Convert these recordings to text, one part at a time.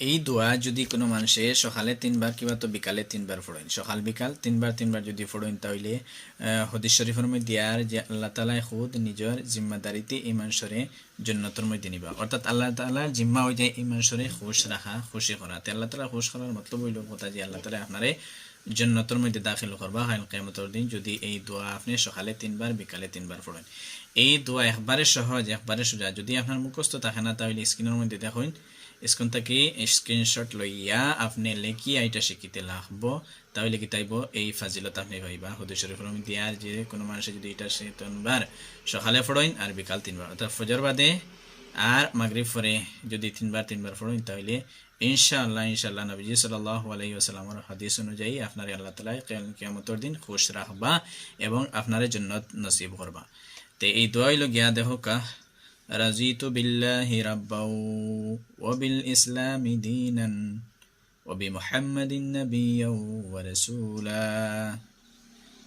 এই দোয়া যদি কোনো মানুষে সকালে তিনবার কিংবা তো বিকালে তিনবার ফোড়েন সকাল, বিকাল তিনবার তিনবার যদি ফোড়েন তাহলে হদিস শরীফের মধ্যে আর যে আল্লাহ তালায় খুদ নিজের জিম্মাদারিতে এই মানুষরে জন্নতর মধ্যে নিবা। অর্থাৎ আল্লাহ তালার জিম্মা হয়ে যায় এই মানুষরে খুশ রাখা, খুশি করা। তে আল্লাহ তালা খুশ করার মতলব হইল কথা যে আল্লাহ তালা আপনারে জন্নতর মধ্যে দাখিল করবা হাইল কেমতর দিন, যদি এই দোয়া আপনি সকালে তিনবার, বিকালে তিনবার পড়েন। এই দোয়া একবারে সহজ, একবারে সোজা। যদি আপনার মুখস্থ থাকে না, তাহলে স্ক্রিনের মধ্যে দেখুন। স্ক্রিন থেকে স্ক্রিনশট লইয়া আপনি লেখি আইটা শিখিতে লাগব। তাহলে কি তাইব? এই ফাজিলত আপনি পাইবা। হুদু শরীফের মধ্যে আর যে কোনো মানুষের যদি এটা সে তিনবার সকালে ফড়ইন আর বিকাল তিনবার। অর্থাৎ ফজর বাদে আর মাগরিব পরে যদি তিনবার তিনবার পড়েন তাহলে ইনশাআল্লাহ ইনশাআল্লাহ নবীজি সাল্লাহ আলাই আসালামর হাদিস অনুযায়ী আপনার আল্লাহ তালা কেমতর দিন খুশ রাখবা এবং আপনার জন্য নসিব করবা তে এই দোয়াইল গিয়া দেহ কা رضيت بالله ربا وبالإسلام دينا وبمحمد نبيا ورسولا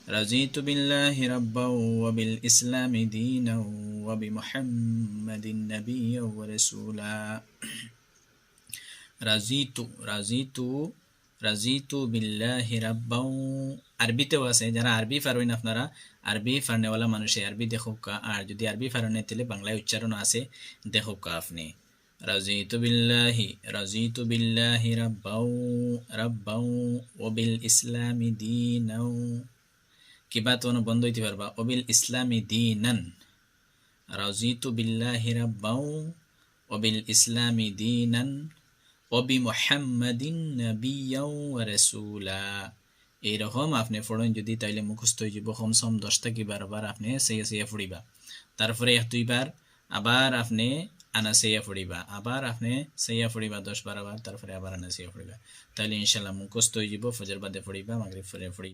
رضيت بالله ربا وبالإسلام دينا وبمحمد نبيا ورسولا রাজিতু রাজিতু রাজিতু বিল্লাহি রাব্বাউ আরবিতেও আছে যারা আরবি পারেন আপনারা আরবি ফারনেওয়ালা মানুষে আরবি দেখুকা আর যদি আরবি ফারনে তাহলে বাংলায় উচ্চারণ আছে দেখুকা আপনি রাজিতু বিল্লাহি রাজিতু বিল্লাহি রাব্বাউ রাব্বাউ ওবিল ইসলামি দিনাও কিবা তো বন্ধ হইতে পারবা। ওবিল ইসলামি দিনান রাজিতু বিল্লাহি রাব্বাউ ওবিল ইসলামি দিনান ওবি মোহাম্মদিন নবিয়াও রসুলা। এইরকম আপনি ফোড়ন যদি তাইলে মুখস্থ হয়ে যাব কমসম দশটা কি বারবার আপনি সেই সেই ফুড়িবা। তারপরে এক দুইবার আবার আপনি আনা সেইয়া ফুড়িবা। আবার আপনি সেইয়া ফুড়িবা, দশ বারবার তারপরে আবার আনা সেইয়া ফুড়িবা। তাহলে ইনশাল্লাহ মুখস্থ হয়ে যাব ফজর বাদে ফুড়িবা, মাগরিব ফরে ফুড়িবা।